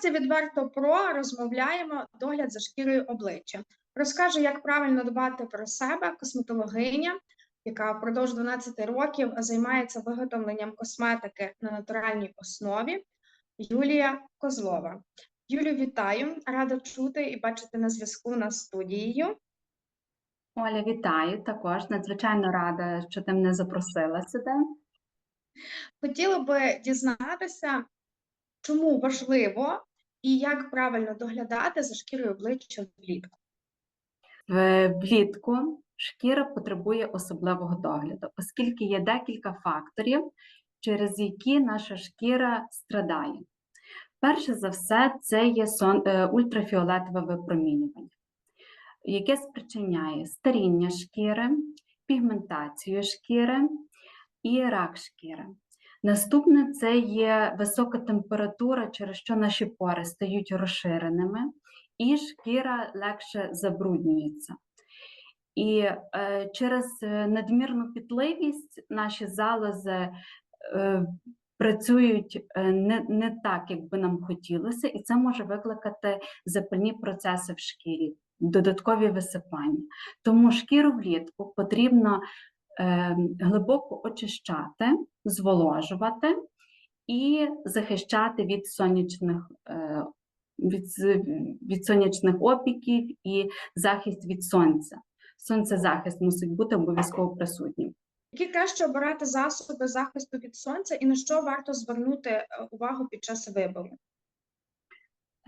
подкасті відверто про розмовляємо догляд за шкірою обличчя. Розкажу, як правильно дбати про себе, косметологиня, яка впродовж 12 років займається виготовленням косметики на натуральній основі. Юлія Козлова. Юлію, вітаю! Рада чути і бачити на зв'язку на студією. Оля, вітаю також. Надзвичайно рада, що ти мене запросила сюди. Хотіла би дізнатися, чому важливо і як правильно доглядати за шкірою обличчя влітку. Влітку шкіра потребує особливого догляду, оскільки є декілька факторів, через які наша шкіра страдає. Перше за все, це є сон, е, ультрафіолетове випромінювання, яке спричиняє старіння шкіри, пігментацію шкіри і рак шкіри. Наступне це є висока температура, через що наші пори стають розширеними, і шкіра легше забруднюється. І е, через е, надмірну пітливість наші залози е, працюють е, не, не так, як би нам хотілося, і це може викликати запальні процеси в шкірі, додаткові висипання. Тому шкіру влітку потрібно глибоко очищати, зволожувати і захищати від сонячних. Е, від, від сонячних опіків і захист від сонця. Сонцезахист мусить бути обов'язково присутнім. Які краще обирати засоби захисту від сонця і на що варто звернути е, увагу під час вибору?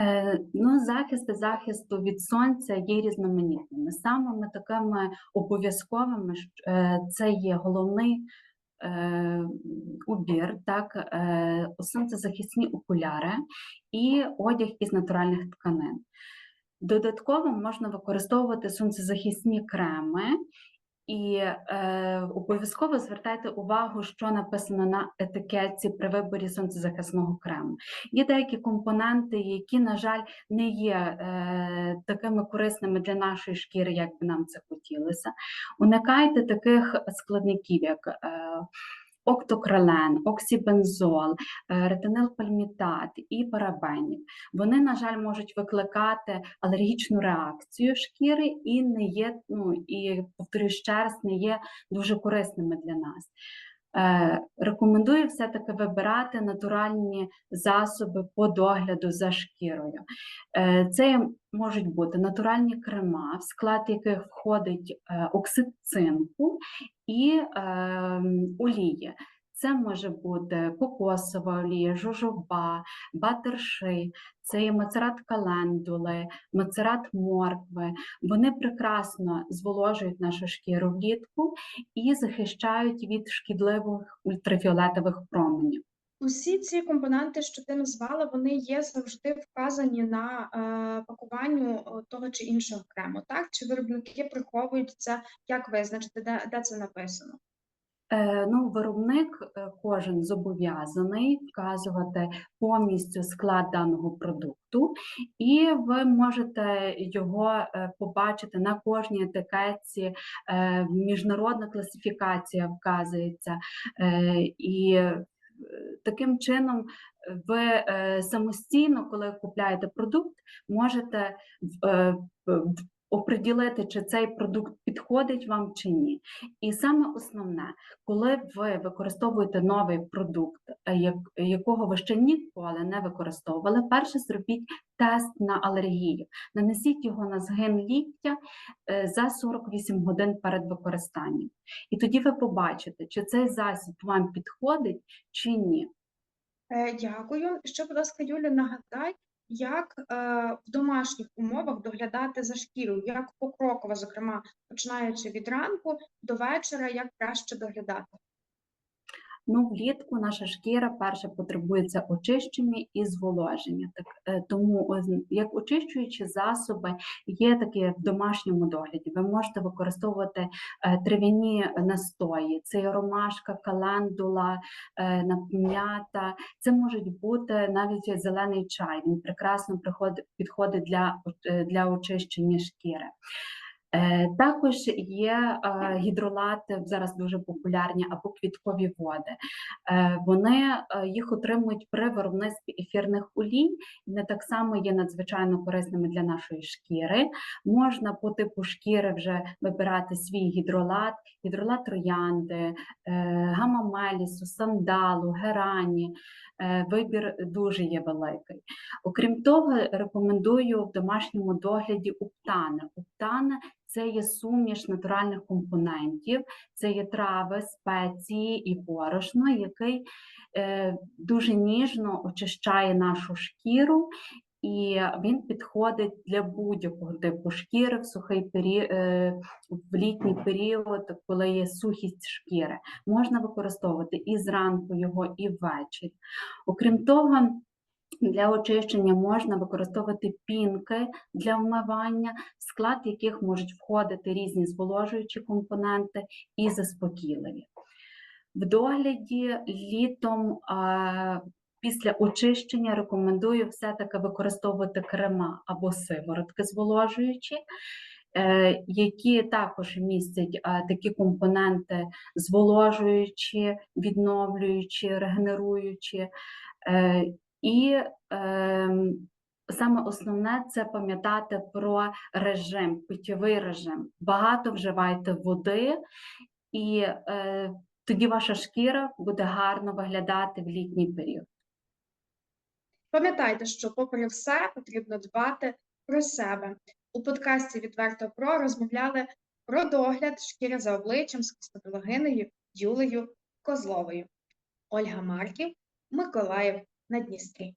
Е, ну, захисти захисту від сонця є різноманітними. Самими такими обов'язковими е, це є головний е, убір, так, сонцезахисні окуляри і одяг із натуральних тканин. Додатково можна використовувати сонцезахисні креми. І е, обов'язково звертайте увагу, що написано на етикетці при виборі сонцезахисного крему. Є деякі компоненти, які, на жаль, не є е, такими корисними для нашої шкіри, як би нам це хотілося. Уникайте таких складників, як е, октокрален, оксібензол, е, ретинилпальмітат і парабенів. Вони, на жаль, можуть викликати алергічну реакцію шкіри і не є, ну і повторюю ще раз, не є дуже корисними для нас. Е, рекомендую все-таки вибирати натуральні засоби по догляду за шкірою. Е, це можуть бути натуральні крема, в склад яких входить оксид цинку і е, олії. Це може бути кокосова олія, жожоба, батерши, це є мацерат календули, мацерат моркви. Вони прекрасно зволожують нашу шкіру влітку і захищають від шкідливих ультрафіолетових променів. Усі ці компоненти, що ти назвала, вони є завжди вказані на е, пакуванню е, того чи іншого крему, так? Чи виробники приховують це, як визначити, де, де це написано? Е, Ну, виробник е, кожен зобов'язаний вказувати повністю склад даного продукту, і ви можете його побачити на кожній етикетці. Міжнародна класифікація вказується, і таким чином ви е, самостійно, коли купляєте продукт, можете е, оприділити, чи цей продукт підходить вам чи ні. І саме основне, коли ви використовуєте новий продукт, е, якого ви ще ніколи не використовували, перше зробіть тест на алергію. Нанесіть його на згин ліктя е, за 48 годин перед використанням. І тоді ви побачите, чи цей засіб вам підходить чи ні. Е, Дякую. Ще, будь ласка, Юлю, нагадай, як е, в домашніх умовах доглядати за шкірою, як покроково, зокрема, починаючи від ранку до вечора, як краще доглядати. Ну, влітку наша шкіра перше потребується очищення і зволоження. Так, е, тому як очищуючі засоби є такі в домашньому догляді. Ви можете використовувати е, трав'яні настої, це ромашка, календула, е, м'ята. Це можуть бути навіть зелений чай. Він прекрасно підходить для, для очищення шкіри. Е, Також є е, гідролати, зараз дуже популярні, або квіткові води. Е, Вони їх отримують при виробництві ефірних олій, вони так само є надзвичайно корисними для нашої шкіри. Можна по типу шкіри вже вибирати свій гідролат, гідролат троянди, гамамелісу, сандалу, герані. Вибір дуже є великий. Окрім того, рекомендую в домашньому догляді уптани. Уптани це є суміш натуральних компонентів, це є трави, спеції і борошно, який е, дуже ніжно очищає нашу шкіру. І він підходить для будь-якого типу шкіри в сухий період, в літній період, коли є сухість шкіри. Можна використовувати і зранку його, і ввечері. Окрім того, для очищення можна використовувати пінки для вмивання, в склад яких можуть входити різні зволожуючі компоненти і заспокійливі. В догляді літом а, після очищення рекомендую все-таки використовувати крема або сиворотки зволожуючі, е, які також містять такі компоненти зволожуючі, відновлюючі, регенеруючі. Е, і ем, саме основне це пам'ятати про режим, питьовий режим. Багато вживайте води, і е, тоді ваша шкіра буде гарно виглядати в літній період. Пам'ятайте, що, попри все, потрібно дбати про себе. У подкасті Відверто про розмовляли про догляд шкіри за обличчям з косметологинею Юлею Козловою. Ольга Марків, Миколаїв на Дністрі.